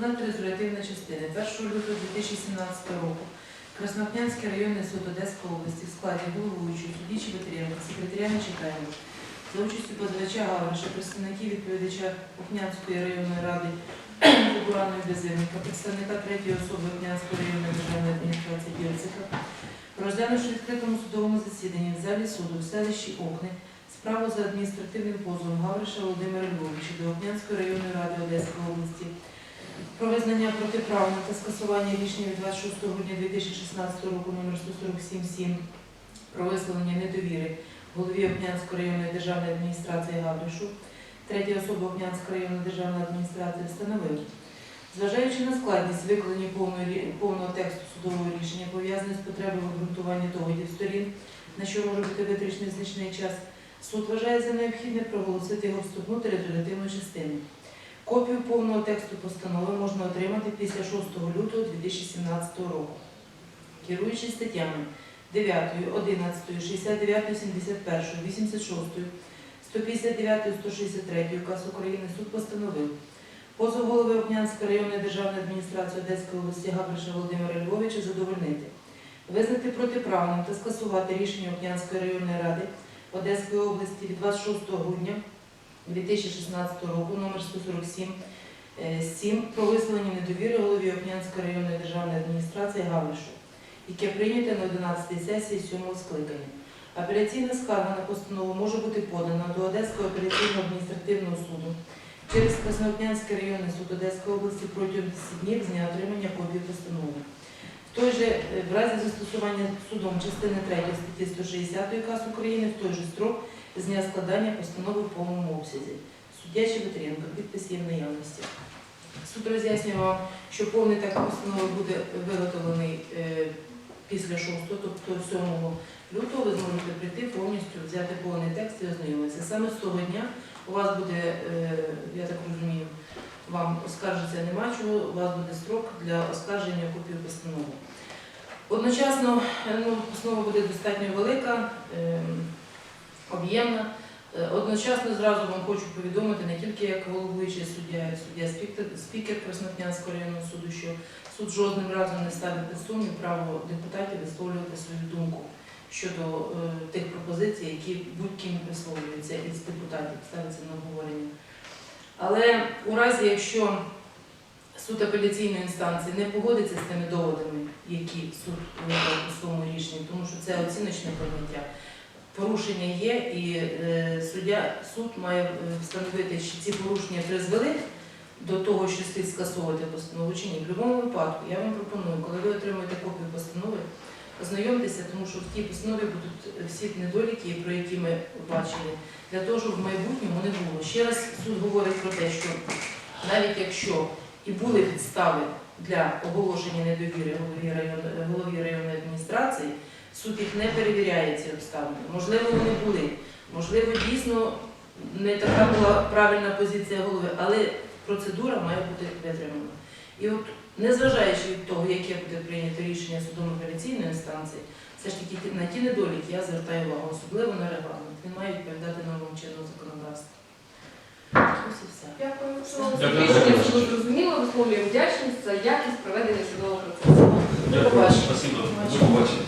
Окружна територіальна частина 1 лютого 2017 року. Краснопнянський районний суд Одеської області в складі головуючої судді Чеботаренко, секретаря Нечитаєва, за участю позивача Гавриша, представників відповідача Окнянської районної ради Бураної Безивника, представника третьої особи Окнянської районної державної адміністрації Білцика, розглянувши відкритому судовому засіданні в залі суду в селищі Окни справу за адміністративним позовом Гавриша Володимира Львовича до Окнянської районної ради Одеської області про визнання протиправного та скасування рішення від 26 грудня 2016 року номер 147 про висловлення недовіри голові Окнянської районної державної адміністрації Гавришу, третя особа Окнянської районної державної адміністрації встановив, зважаючи на складність викладення повного, тексту судового рішення, пов'язаної з потребою обґрунтування доводів сторін, на що може бути витрачений значний час, суд вважає за необхідне проголосити його вступну територіативну частину. Копію повного тексту постанови можна отримати після 6 лютого 2017 року. Керуючись статтями 9, 11, 69, 71, 86, 159, 163 указ України суд постановив позов голови Окнянської районної державної адміністрації Одеської області Габриша Володимира Львовича задовольнити, визнати протиправним та скасувати рішення Окнянської районної ради Одеської області від 26 грудня 2016 року номер 147 е, 7 про висловлення недовіри голові Окнянської районної державної адміністрації Гавришу, яке прийнято на 11 сесії 7 скликання. Апеляційна скарга на постанову може бути подана до Одеського апеляційного адміністративного суду через Красноокнянський районний суд Одеської області протягом 10 днів з дня отримання копії постанови. Той же е, в разі застосування судом частини 3 статті 160 КАС України в той же строк з дня складання постанови в повному обсязі. Суддя Чеботренко, підпис є в наявності. Суд роз'яснює вам, що повний текст постанови буде виготовлений е, після 6, тобто 7 лютого ви зможете прийти повністю, взяти повний текст і ознайомитися. Саме з того дня у вас буде, е, я так розумію, вам оскаржиться нема чого, у вас буде строк для оскарження копії постанови. Одночасно е, ну, постанова буде достатньо велика, е, об'ємна. Одночасно зразу вам хочу повідомити не тільки як головуючий суддя, як суддя спікер, спікер Краснопнянського районного суду, що суд жодним разом не ставить під сумнів право депутатів висловлювати свою думку щодо е, тих пропозицій, які будь-ким висловлюються із депутатів, ставиться на обговорення. Але у разі, якщо суд апеляційної інстанції не погодиться з тими доводами, які суд видав у своєму рішенні, тому що це оціночне поняття, порушення є, і е, суддя суд має е, встановити, чи ці порушення призвели до того, що слід скасовувати постанову чи ні. В будь-якому випадку я вам пропоную, коли ви отримуєте копію постанови, ознайомтеся, тому що в тій постанові будуть всі недоліки, про які ми бачили, для того, щоб в майбутньому не було. Ще раз суд говорить про те, що навіть якщо і були підстави для оголошення недовіри голові районної, голові районної адміністрації, суд їх не перевіряє ці обставини. Можливо, вони були, можливо, дійсно не така була правильна позиція голови, але процедура має бути витримана. І от, незважаючи від того, яке буде прийнято рішення судом апеляційної інстанції, все ж таки на ті недоліки я звертаю увагу, особливо на регламент. Він має відповідати нормам чинного законодавства. Ось і все. Дякую. що суду зрозуміло, висловлюємо вдячність за якість проведення судового процесу. Дякую. Спасибо. До побачення.